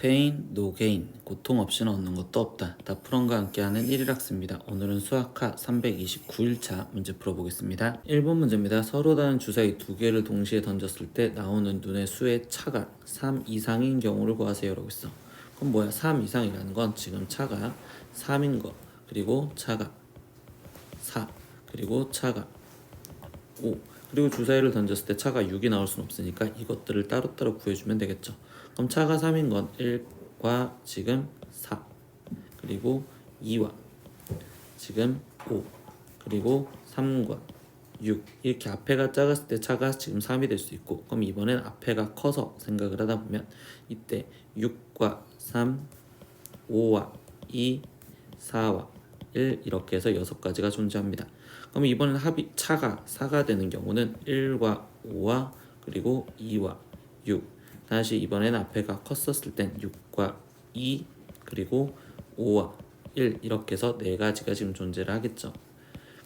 페인, 노게인, 고통 없이는 얻는 것도 없다. 다프론과 함께하는 1일 학습니다. 오늘은 수학하 329일차 문제 풀어보겠습니다. 1번 문제입니다. 서로 다른 주사위 두 개를 동시에 던졌을 때 나오는 눈의 수의 차가 3 이상인 경우를 구하세요. 라고 있어. 그럼 뭐야? 3 이상이라는 건 지금 차가 3인 거, 그리고 차가 4, 그리고 차가 5 그리고 주사위를 던졌을 때 차가 6이 나올 수는 없으니까 이것들을 따로따로 구해주면 되겠죠 그럼 차가 3인 건 1과 지금 4 그리고 2와 지금 5 그리고 3과 6 이렇게 앞에가 작았을 때 차가 지금 3이 될 수 있고 그럼 이번엔 앞에가 커서 생각을 하다 보면 이때 6과 3 5와 2 4와 1 이렇게 해서 여섯 가지가 존재합니다. 그럼 이번엔 합이 차가 4가 되는 경우는 1과 5와 그리고 2와 6 다시 이번엔 앞에가 컸었을 땐 6과 2 그리고 5와 1 이렇게 해서 네 가지가 지금 존재를 하겠죠.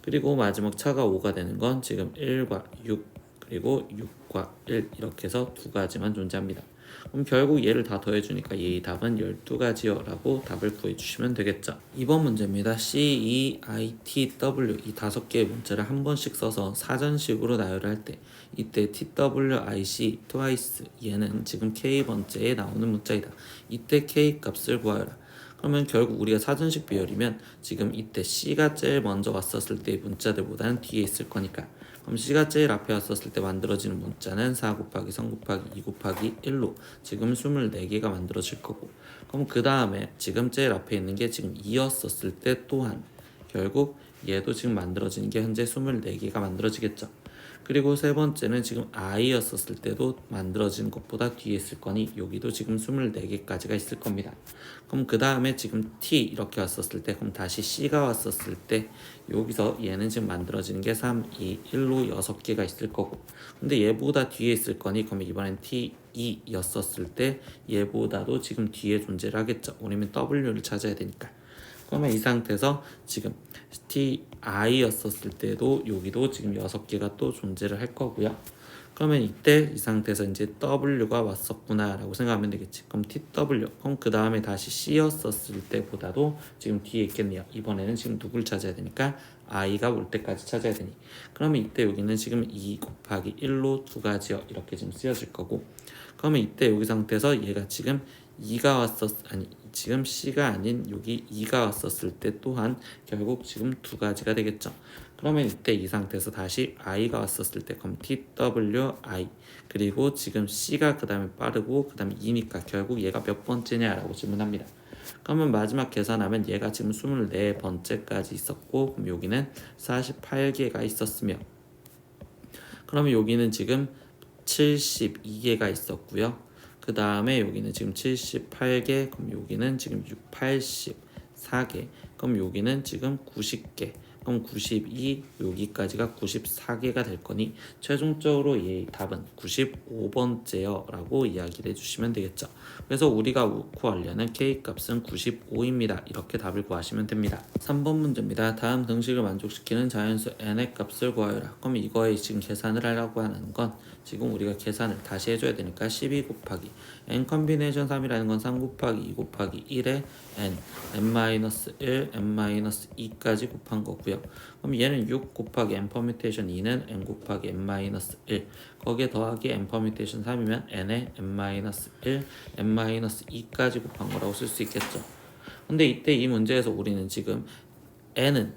그리고 마지막 차가 5가 되는 건 지금 1과 6 그리고 6과 1 이렇게 해서 두 가지만 존재합니다. 그럼 결국 얘를 다 더해주니까 얘의 답은 12가지요 라고 답을 구해주시면 되겠죠. 이번 문제입니다. C, E, I, T, W 이 다섯 개의 문자를 한 번씩 써서 사전식으로 나열할 때 이때 T, W, I, C, twice 얘는 지금 K번째에 나오는 문자이다. 이때 K 값을 구하여라. 그러면 결국 우리가 사전식 비율이면 지금 이때 C가 제일 먼저 왔었을 때의 문자들보다는 뒤에 있을 거니까 그럼 C가 제일 앞에 왔었을 때 만들어지는 문자는 4 곱하기 3 곱하기 2 곱하기 1로. 지금 24개가 만들어질 거고. 그럼 그 다음에 지금 제일 앞에 있는 게 지금 2였었을 때 또한 결국 얘도 지금 만들어지는 게 현재 24개가 만들어지겠죠 그리고 세 번째는 지금 i였었을 때도 만들어진 것보다 뒤에 있을 거니 여기도 지금 24개까지가 있을 겁니다. 그럼 그 다음에 지금 t 이렇게 왔었을 때 그럼 다시 c가 왔었을 때 여기서 얘는 지금 만들어지는 게 3, 2, 1로 6개가 있을 거고 근데 얘보다 뒤에 있을 거니 그럼 이번엔 t 2였었을 때 얘보다도 지금 뒤에 존재를 하겠죠. 우리는 w를 찾아야 되니까. 그러면 이 상태에서 지금 ti였었을 때도 여기도 지금 6개가 또 존재를 할 거고요. 그러면 이때 이 상태에서 이제 w가 왔었구나 라고 생각하면 되겠지. 그럼 tw 그럼 그 다음에 다시 c였었을 때보다도 지금 뒤에 있겠네요. 이번에는 지금 누굴 찾아야 되니까 i가 올 때까지 찾아야 되니. 그러면 이때 여기는 지금 2 곱하기 1로 두 가지요. 이렇게 지금 쓰여질 거고. 그러면 이때 여기 상태에서 얘가 지금 2가 왔었 아니 지금 C가 아닌 여기 2가 왔었을 때 또한 결국 지금 두 가지가 되겠죠. 그러면 이때 이 상태에서 다시 i가 왔었을 때 그럼 twi 그리고 지금 C가 그 다음에 빠르고 그 다음에 2니까 결국 얘가 몇 번째냐라고 질문합니다. 그러면 마지막 계산하면 얘가 지금 24번째까지 있었고 그럼 여기는 48개가 있었으며 그러면 여기는 지금 72개가 있었고요. 그 다음에 여기는 지금 78개, 그럼 여기는 지금 6, 84개, 그럼 여기는 지금 90개, 그럼 92 여기까지가 94개가 될 거니 최종적으로 얘의 답은 95번째요 라고 이야기를 해주시면 되겠죠. 그래서 우리가 구하려는 k 값은 95입니다. 이렇게 답을 구하시면 됩니다. 3번 문제입니다. 다음 등식을 만족시키는 자연수 n의 값을 구하여라. 그럼 이거에 지금 계산을 하려고 하는 건 지금 우리가 계산을 다시 해줘야 되니까 12 곱하기 n 컨비네이션 3이라는 건 3 곱하기 2 곱하기 1에 n n-1 n-2까지 곱한 거고요 그럼 얘는 6 곱하기 n 퍼뮤테이션 2는 n 곱하기 n-1 거기에 더하기 n 퍼뮤테이션 3이면 n에 n-1 n-2까지 곱한 거라고 쓸 수 있겠죠. 근데 이때 이 문제에서 우리는 지금 n은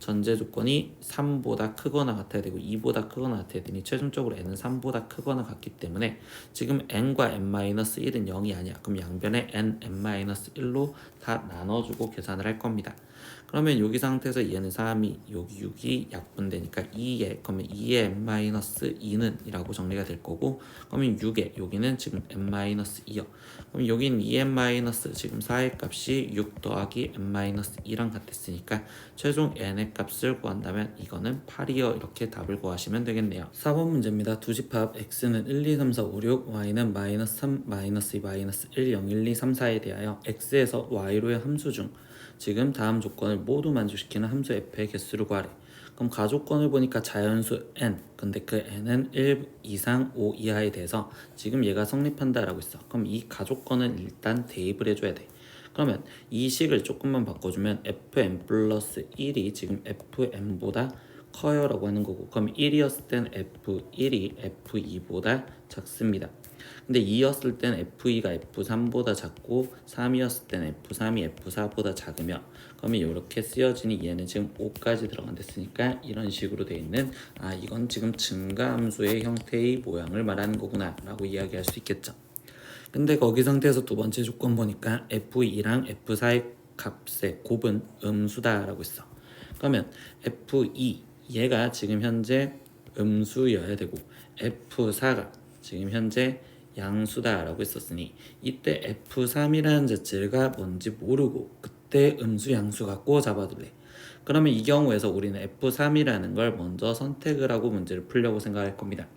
전제 조건이 3보다 크거나 같아야 되고 2보다 크거나 같아야 되니 최종적으로 n은 3보다 크거나 같기 때문에 지금 n과 n-1은 0이 아니야. 그럼 양변에 n, n-1로 다 나눠주고 계산을 할 겁니다. 그러면 여기 상태에서 얘는 3이 여기 6이 약분되니까 2에 그러면 2에 n-2는 이라고 정리가 될 거고 그러면 6에 여기는 지금 n-2요. 그럼 여기는 2n- 지금 4의 값이 6 더하기 n-2랑 같았으니까 최종 n의 값을 구한다면 이거는 8이요. 이렇게 답을 구하시면 되겠네요. 4번 문제입니다. 두 집합 x는 1, 2, 3, 4, 5, 6, y는 마이너스 3, 마이너스 2, 마이너스 1, 0, 1, 2, 3, 4에 대하여 x에서 y로의 함수 중 지금 다음 조건을 모두 만족시키는 함수 f의 개수를 구하래. 그럼 가족권을 보니까 자연수 n 근데 그 n은 1 이상 5 이하에 대해서 지금 얘가 성립한다라고 했어 그럼 이 가족권은 일단 대입을 해줘야 돼 그러면 이 식을 조금만 바꿔주면 fm 플러스 1이 지금 fm보다 커요 라고 하는 거고 그럼 1이었을 땐 f1이 f2보다 작습니다. 근데 2였을 땐 f2가 f3보다 작고 3이었을 땐 f3이 f4보다 작으며 그러면 이렇게 쓰여지니 얘는 지금 5까지 들어간댔으니까 이런 식으로 돼 있는 아 이건 지금 증가함수의 형태의 모양을 말하는 거구나 라고 이야기할 수 있겠죠 근데 거기 상태에서 두 번째 조건 보니까 f2랑 f4의 값의 곱은 음수다라고 했어. 그러면 f2 얘가 지금 현재 음수여야 되고 f4가 지금 현재 양수다라고 했었으니 이때 f3이라는 자체가 뭔지 모르고 그때 음수 양수 갖고 잡아둘래. 그러면 이 경우에서 우리는 f3이라는 걸 먼저 선택을 하고 문제를 풀려고 생각할 겁니다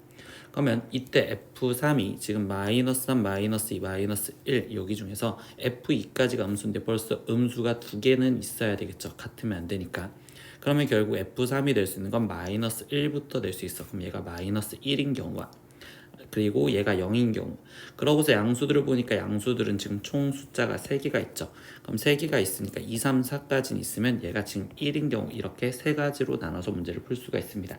그러면 이때 F3이 지금 마이너스 3, 마이너스 2, 마이너스 1 여기 중에서 F2까지가 음수인데 벌써 음수가 두 개는 있어야 되겠죠. 같으면 안 되니까. 그러면 결국 F3이 될 수 있는 건 마이너스 1부터 될 수 있어. 그럼 얘가 마이너스 1인 경우와 그리고 얘가 0인 경우 그러고서 양수들을 보니까 양수들은 지금 총 숫자가 3개가 있죠 그럼 3개가 있으니까 2, 3, 4까지는 있으면 얘가 지금 1인 경우 이렇게 세 가지로 나눠서 문제를 풀 수가 있습니다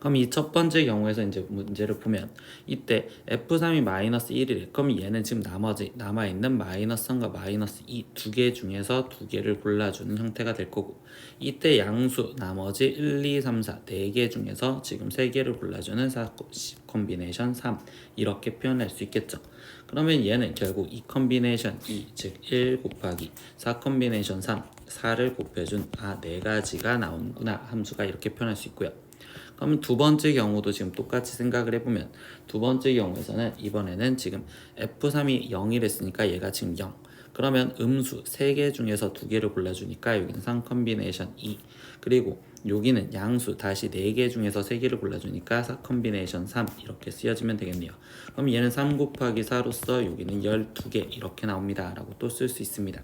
그럼 이 첫 번째 경우에서 이제 문제를 보면 이때 f3이 마이너스 1이래. 그럼 얘는 지금 나머지 남아 있는 마이너스 3과 마이너스 2 두 개 중에서 두 개를 골라주는 형태가 될 거고 이때 양수 나머지 1, 2, 3, 4 네 개 중에서 지금 세 개를 골라주는 4 콤비네이션 3 이렇게 표현할 수 있겠죠. 그러면 얘는 결국 이 콤비네이션 2, 즉 1 곱하기 4 콤비네이션 3, 4를 곱해준 아 네 가지가 나오는구나 함수가 이렇게 표현할 수 있고요. 그러면 두 번째 경우도 지금 똑같이 생각을 해보면 두 번째 경우에서는 이번에는 지금 F3이 0이랬으니까 얘가 지금 0 그러면 음수 3개 중에서 두 개를 골라주니까 여기는 3 컴비네이션 2 그리고 여기는 양수 다시 4개 중에서 3개를 골라주니까 4 컴비네이션 3 이렇게 쓰여지면 되겠네요. 그럼 얘는 3 곱하기 4로서 여기는 12개 이렇게 나옵니다. 라고 또 쓸 수 있습니다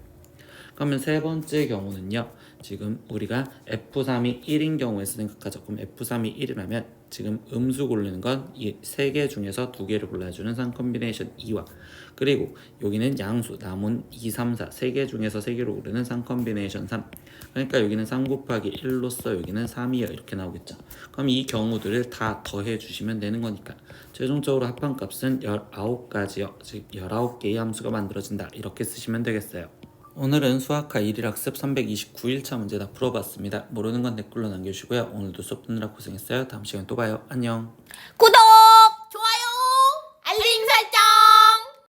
그러면 세 번째 경우는요. 지금 우리가 F3이 1인 경우에서 생각하자. 그럼 F3이 1이라면 지금 음수 고르는 건 이 세 개 중에서 두 개를 골라주는 3 콤비네이션 2와 그리고 여기는 양수 남은 2, 3, 4 세 개 중에서 세 개로 고르는 3 콤비네이션 3 그러니까 여기는 3 곱하기 1로서 여기는 3이요 이렇게 나오겠죠 그럼 이 경우들을 다 더해 주시면 되는 거니까 최종적으로 합한값은 19가지요 즉 19개의 함수가 만들어진다 이렇게 쓰시면 되겠어요 오늘은 수학과 1일 학습 329일차 문제 다 풀어봤습니다. 모르는 건 댓글로 남겨주시고요. 오늘도 수업 듣느라 고생했어요. 다음 시간에 또 봐요. 안녕. 구독!